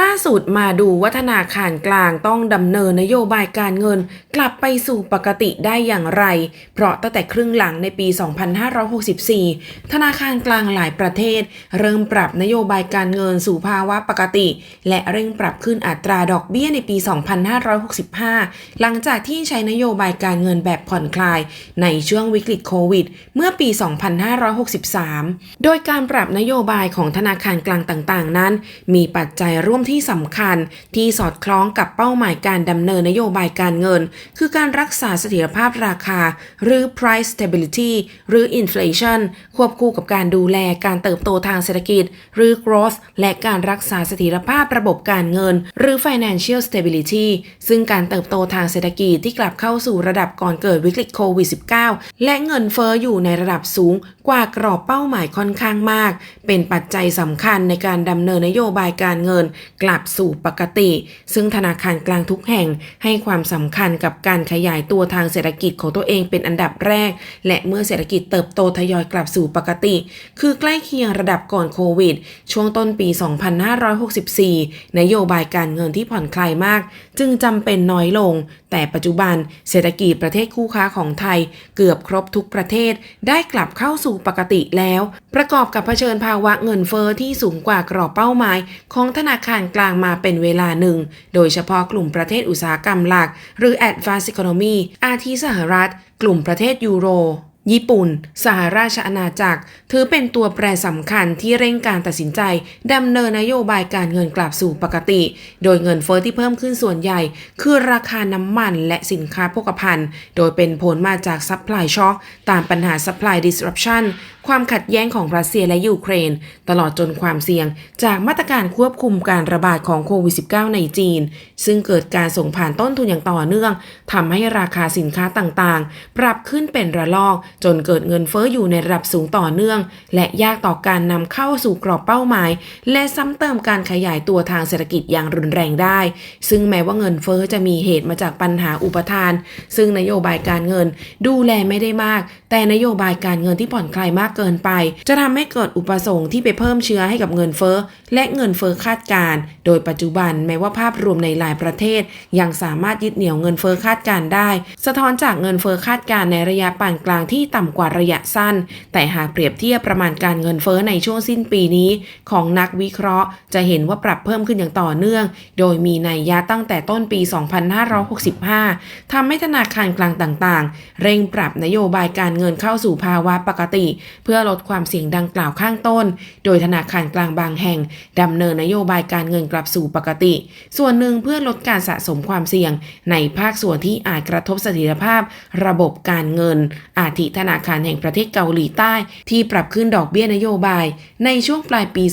ล่าสุดมาดูว่าธนาคารกลางต้องดำเนินนโยบายการเงิน กลับไปสู่ปกติได้อย่างไร เพราะตั้งแต่ครึ่งหลังในปี 2564 ธนาคารกลางหลายประเทศ เริ่มปรับนโยบายการเงินสู่ภาวะปกติ และเร่งปรับขึ้นอัตราดอกเบี้ยในปี 2565 หลังจากที่ใช้นโยบายการเงินแบบผ่อนคลาย ในช่วงวิกฤตโควิด เมื่อปี 2563 โดยการปรับนโยบายของธนาคารกลางต่างๆ นั้น มีปัจจัยร่วมที่สำคัญที่สอดคล้องกับเป้าหมายการดำเนินนโยบายการเงิน คือการรักษาเสถียรภาพราคา หรือ price stability หรือ inflation ควบคู่กับการดูแลการเติบโตทางเศรษฐกิจ หรือ growth และการรักษาเสถียรภาพระบบการเงิน หรือ financial stability ซึ่งการเติบโตทางเศรษฐกิจที่กลับเข้าสู่ระดับก่อนเกิดวิกฤตโควิด -19 และเงินเฟอ้ออยู่ในระดับสูงกว่ากรอบเป้าหมายค่อนข้างมาก เป็นปัจจัยสำคัญในการดำเนินนโยบายการเงินกลับสู่ปกติ ซึ่งธนาคารกลางทุกแห่งให้ความสำคัญกับการขยายตัวทางเศรษฐกิจของตัวเองเป็นอันดับแรก และเมื่อเศรษฐกิจเติบโตทยอยกลับสู่ปกติ คือใกล้เคียงระดับก่อนโควิด ช่วงต้นปี 2564 นโยบายการเงินที่ผ่อนคลายมาก จึงจำเป็นน้อยลงแต่ปัจจุบันเศรษฐกิจประเทศคู่ค้าของไทย เกือบครบทุกประเทศได้กลับเข้าสู่ปกติแล้ว ประกอบกับเผชิญภาวะเงินเฟอ้อที่สูงกว่ากรอบเป้าหมาย ของธนาคารกลางมาเป็นเวลาหนึ่ง โดยเฉพาะกลุ่มประเทศอุตสาหกรรมหลัก หรือ Advanced Economy อาทิสหรัฐ กลุ่มประเทศยูโร ญี่ปุ่น สหราชอาณาจักร ถือเป็นตัวแปรสำคัญที่เร่งการตัดสินใจดำเนินนโยบายการเงินกลับสู่ปกติ โดยเงินเฟอ้อที่เพิ่มขึ้นส่วนใหญ่ คือราคาน้ำมันและสินค้าโภคภัณฑ์ โดยเป็นผลมาจากซัพพลายช็อคตามปัญหาซัพพลายดิสรัปชัน ความขัดแย้งของรัสเซียและยูเครน ตลอดจนความเสี่ยงจากมาตรการควบคุมการระบาดของโควิด -19 ในจีน ซึ่งเกิดการส่งผ่านต้นทุนอย่างต่อเนื่องทำให้ราคาสินค้าต่างๆ ปรับขึ้นเป็นระลอก จนเกิดเงินเฟ้ออยู่ในระดับสูงต่อเนื่อง และยากต่อการนำเข้าสู่กรอบเป้าหมาย และซ้ำเติมการขยายตัวทางเศรษฐกิจอย่างรุนแรงได้ ซึ่งแม้ว่าเงินเฟ้อจะมีเหตุมาจากปัญหาอุปทาน ซึ่งนโยบายการเงินดูแลไม่ได้มาก แต่นโยบายการเงินที่ผ่อนคลายมากเกินไป จะทำให้เกิดอุปสงค์ที่ไปเพิ่มเชื้อให้กับเงินเฟ้อและเงินเฟ้อคาดการณ์โดยปัจจุบันแม้ว่าภาพรวมในหลายประเทศ ยังสามารถยึดเหนี่ยวเงินเฟ้อคาดการณ์ได้ สะท้อนจากเงินเฟ้อคาดการณ์ในระยะปานกลางที่ต่ำกว่าระยะสั้น แต่หากเปรียบเทียบประมาณการเงินเฟ้อในช่วงสิ้นปีนี้ ของนักวิเคราะห์ จะเห็นว่าปรับเพิ่มขึ้นอย่างต่อเนื่อง โดยมีนัยยะตั้งแต่ต้นปี 2565ทำให้ธนาคารกลางต่างๆ เร่งปรับนโยบายการเงินเข้าสู่ภาวะปกติเพื่อลดความเสี่ยงดังกล่าวข้างต้น โดยธนาคารกลางบางแห่งดำเนินนโยบายการเงินกลับสู่ปกติ ส่วนหนึ่งเพื่อลดการสะสมความเสี่ยง ในภาคส่วนที่อาจกระทบเสถียรภาพ ระบบการเงิน อาทิธนาคารแห่งประเทศเกาหลีใต้ ที่ปรับขึ้นดอกเบี้ยนโยบาย ในช่วงปลายปี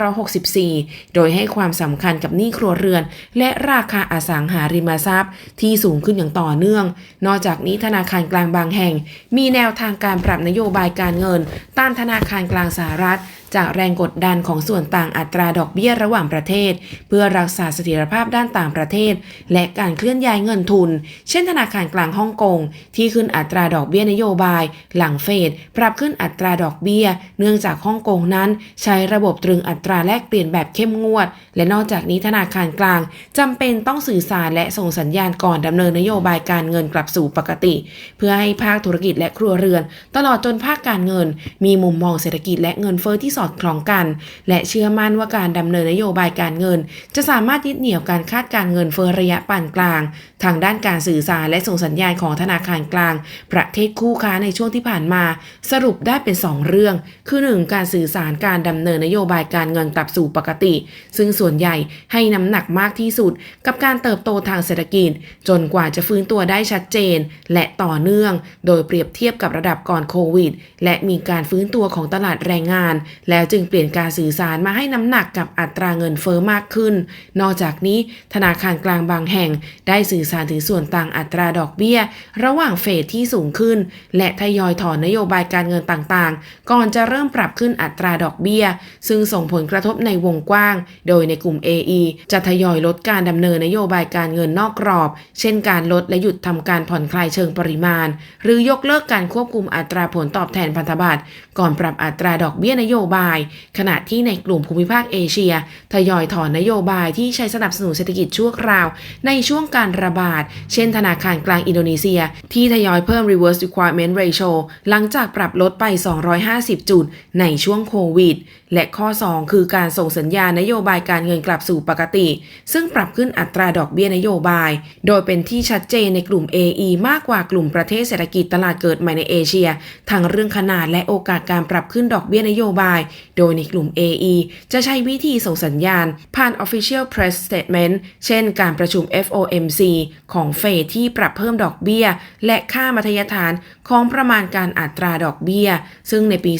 2564 โดยให้ความสำคัญกับหนี้ครัวเรือน และราคาอสังหาริมทรัพย์ ที่สูงขึ้นอย่างต่อเนื่อง นอกจากนี้ธนาคารกลางบางแห่ง มีแนวทางการปรับนโยบายการเงินต้านธนาคารกลางสหรัฐ จากแรงกดดันของส่วนต่างอัตราดอกเบี้ยระหว่างประเทศ เพื่อรักษาเสถียรภาพด้านต่างประเทศ และการเคลื่อนย้ายเงินทุน เช่นธนาคารกลางฮ่องกงที่ขึ้นอัตราดอกเบี้ยนโยบาย หลังเฟดปรับขึ้นอัตราดอกเบี้ย เนื่องจากฮ่องกงนั้น ใช้ระบบตรึงอัตราแลกเปลี่ยนแบบเข้มงวด และนอกจากนี้ธนาคารกลางจำเป็นต้องสื่อสารและส่งสัญญาณก่อนดำเนินนโยบายการเงินกลับสู่ปกติ เพื่อให้ภาคธุรกิจและครัวเรือน ตลอดจนภาคการเงิน มีมุมมองเศรษฐกิจและเงินเฟ้อที่สอดคล้องกัน และเชื่อมั่นว่าการดำเนินนโยบายการเงิน จะสามารถยึดเหนี่ยวการคาดการเงินเฟ้อระยะปานกลาง ทางด้านการสื่อสารและส่งสัญญาณของธนาคารกลาง ประเทศคู่ค้าในช่วงที่ผ่านมา สรุปได้เป็น 2 เรื่อง คือ 1. การสื่อสารการดำเนินนโยบายการเงินกลับสู่ปกติ ซึ่งส่วนใหญ่ให้น้ำหนักมากที่สุด กับการเติบโตทางเศรษฐกิจ จนกว่าจะฟื้นตัวได้ชัดเจน และต่อเนื่อง โดยเปรียบเทียบกับระดับก่อนโควิด และมีการฟื้นตัวของตลาดแรงงานแล้วจึงเปลี่ยนการสื่อสารมาให้น้ำหนักกับอัตราเงินเฟอ้อมากขึ้น นอกจากนี้ธนาคารกลางบางแห่งได้สื่อสารถึงส่วนต่างอัตราดอกเบี้ย ระหว่างเฟดที่สูงขึ้น และทยอยถอนนโยบายการเงินต่างๆ ก่อนจะเริ่มปรับขึ้นอัตราดอกเบี้ย ซึ่งส่งผลกระทบในวงกว้าง โดยในกลุ่ม AE จะทยอยลดการดำเนินนโยบายการเงินนอกกรอบ เช่นการลดและหยุดทำการผ่อนคลายเชิงปริมาณ หรือยกเลิกการควบคุมอัตราผลตอบแทนพันธบัตรก่อนปรับอัตราดอกเบี้ยนโยบายขณะที่ในกลุ่มภูมิภาคเอเชีย ทยอยถอนนโยบายที่ใช้สนับสนุนเศรษฐกิจชั่วคราว ในช่วงการระบาด เช่นธนาคารกลางอินโดนีเซีย ที่ทยอยเพิ่ม reverse requirement ratio หลังจากปรับลดไป 250 จุดในช่วงโควิด และข้อ 2 คือการส่งสัญญานโยบายการเงินกลับสู่ปกติ ซึ่งปรับขึ้นอัตราดอกเบี้ยนโยบาย โดยเป็นที่ชัดเจนในกลุ่ม AE มากกว่ากลุ่มประเทศเศรษฐกิจตลาดเกิดใหม่ในเอเชีย ทั้งเรื่องขนาดและโอกาสการปรับขึ้นดอกเบี้ยนโยบาย โดยในกลุ่ม AE จะใช้วิธีส่งสัญญาณ ผ่าน Official Press Statement เช่น การประชุม FOMC ของเฟดที่ปรับเพิ่มดอกเบี้ย และค่ามัธยฐานของประมาณการอัตราดอกเบี้ย ซึ่งในปี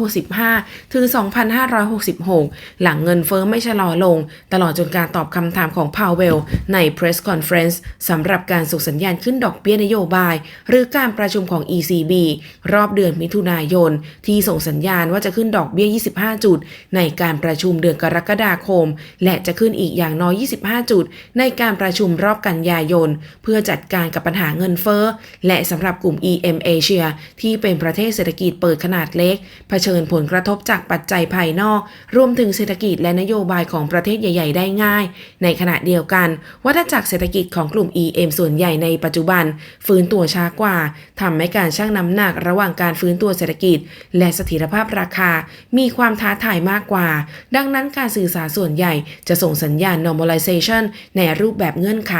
2565 ถึง2566 หลังเงินเฟ้อไม่ชะลอลง ตลอดจนการตอบคำถามของพาวเวล ใน Press Conference สำหรับการส่งสัญญาณขึ้นดอกเบี้ยนโยบาย หรือการประชุมของ ECB รอบเดือนมิถุนายน ที่ส่งสัญญาณว่าจะขึ้นดอกเบี้ย 25 จุด ในการประชุมเดือนกรกฎาคม และจะขึ้นอีกอย่างน้อย 25 จุด ในการประชุมรอบกันยายน เพื่อจัดการกับปัญหาเงินเฟ้อและสำหรับกลุ่ม EM Asia ที่เป็นประเทศเศรษฐกิจเปิดขนาดเล็กเผชิญผลกระทบจากปัจจัยภายนอก รวมถึงเศรษฐกิจและนโยบายของประเทศใหญ่ ๆ ได้ง่าย ในขณะเดียวกัน วัฏจักรเศรษฐกิจของกลุ่ม EM ส่วนใหญ่ในปัจจุบัน ฟื้นตัวช้ากว่าทำให้การชั่งน้ำหนักระหว่างการฟื้นตัวเศรษฐกิจ และเสถียรภาพราคา มีความท้าทายมากกว่า ดังนั้นการสื่อสารส่วนใหญ่จะส่งสัญญาณ normalization ในรูปแบบเงื่อนไข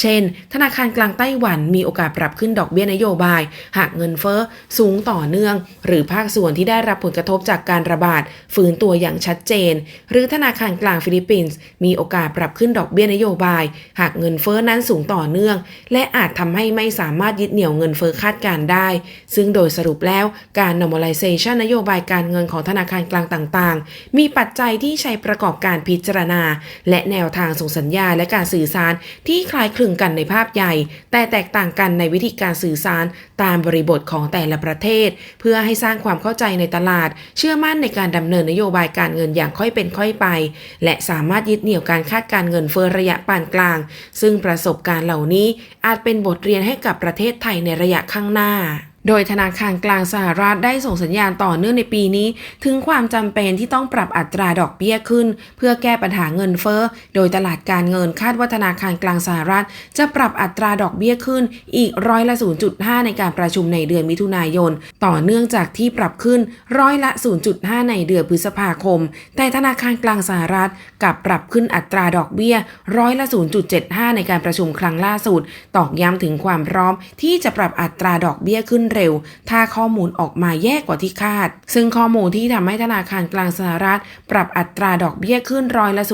เช่น ธนาคารกลางไต้หวันมีโอกาสปรับขึ้นดอกเบี้ยนโยบาย หากเงินเฟ้อสูงต่อเนื่อง หรือภาคส่วนที่ได้รับผลกระทบจากการระบาดฟื้นตัวอย่างชัดเจน หรือธนาคารกลางฟิลิปปินส์มีโอกาสปรับขึ้นดอกเบี้ยนโยบาย หากเงินเฟ้อนั้นสูงต่อเนื่อง และอาจทำให้ไม่สามารถยึดเหนี่ยวเงินเฟ้อคาดการได้ ซึ่งโดยสรุปแล้วการ normalization นโยบายการเงินของธนาคารกลางต่างๆ มีปัจจัยที่ใช้ประกอบการพิจารณา และแนวทางส่งสัญญาและการสื่อสารที่คล้ายคลึงกันในภาพใหญ่ แต่แตกต่างกันในวิธีการสื่อสารตามบริบทของแต่ละประเทศ เพื่อให้สร้างความเข้าใจในตลาด เชื่อมั่นในการดำเนินนโยบายการเงินอย่างค่อยเป็นค่อยไป และสามารถยึดเหนี่ยวการคาดการเงินเฟ้อระยะปานกลาง ซึ่งประสบการณ์เหล่านี้อาจเป็นบทเรียนให้กับประเทศไทยในระยะข้างหน้า โดยธนาคารกลางสหรัฐได้ส่งสัญญาณต่อเนื่องในปีนี้ ถึงความจำเป็นที่ต้องปรับอัตราดอกเบี้ยขึ้น เพื่อแก้ปัญหาเงินเฟ้อ โดยตลาดการเงินคาดว่าธนาคารกลางสหรัฐ จะปรับอัตราดอกเบี้ยขึ้นอีกร้อยละ 0.5 ในการประชุมในเดือนมิถุนายน ต่อเนื่องจากที่ปรับขึ้นร้อยละ 0.5 ในเดือนพฤษภาคม แต่ธนาคารกลางสหรัฐกลับปรับขึ้นอัตราดอกเบี้ยร้อยละ 0.75 ในการประชุมครั้งล่าสุด ตอกย้ำถึงความพร้อมที่จะปรับอัตราดอกเบี้ยขึ้นเร็ว ถ้าข้อมูลออกมาแย่กว่าที่คาด ซึ่งข้อมูลที่ทำให้ธนาคารกลางสหรัฐ ปรับอัตราดอกเบี้ยขึ้นร้อยละ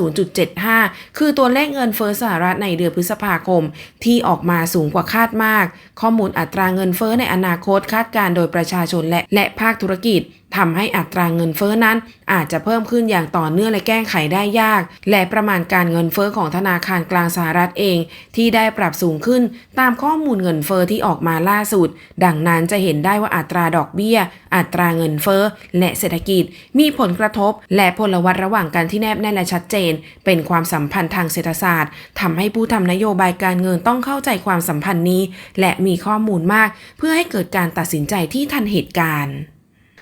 0.75 คือตัวเลขเงินเฟ้อสหรัฐในเดือนพฤษภาคม ที่ออกมาสูงกว่าคาดมาก ข้อมูลอัตราเงินเฟ้อในอนาคตคาดการโดยประชาชนและและภาคธุรกิจ ทำให้อัตราเงินเฟ้อนั้น อาจจะเพิ่มขึ้นอย่างต่อเนื่องและแก้ไขได้ยาก และประมาณการเงินเฟ้อของธนาคารกลางสหรัฐเอง ที่ได้ปรับสูงขึ้นตามข้อมูลเงินเฟ้อที่ออกมาล่าสุด ดังนั้นจะเห็นได้ว่าอัตราดอกเบี้ย อัตราเงินเฟ้อและเศรษฐกิจ มีผลกระทบ และพลวัตระหว่างกันที่แนบแน่นและชัดเจน เป็นความสัมพันธ์ทางเศรษฐศาสตร์ทำให้ผู้ทำนโยบายการเงินต้องเข้าใจความสัมพันธ์นี้ และมีข้อมูลมาก เพื่อให้เกิดการตัดสินใจที่ทันเหตุการณ์